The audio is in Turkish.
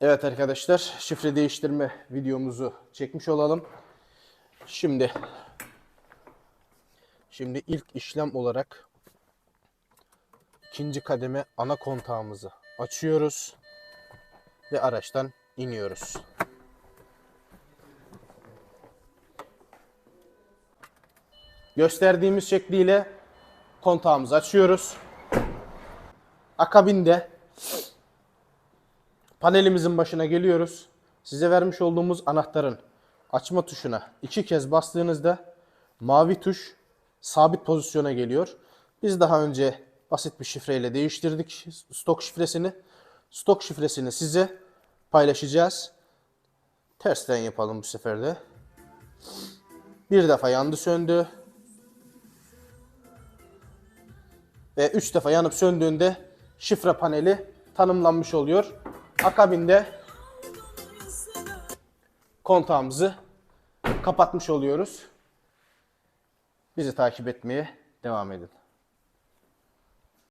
Evet arkadaşlar, şifre değiştirme videomuzu çekmiş olalım. Şimdi şimdi ilk işlem olarak ikinci kademe ana kontağımızı açıyoruz ve araçtan iniyoruz. Gösterdiğimiz şekliyle kontağımızı açıyoruz. Akabinde panelimizin başına geliyoruz. Size vermiş olduğumuz anahtarın açma tuşuna iki kez bastığınızda mavi tuş sabit pozisyona geliyor. Biz daha önce basit bir şifreyle değiştirdik stok şifresini. Stok şifresini size paylaşacağız. Tersten yapalım bu sefer de. Bir defa yandı söndü. Ve üç defa yanıp söndüğünde şifre paneli tanımlanmış oluyor. Akabinde kontağımızı kapatmış oluyoruz. Bizi takip etmeye devam edin.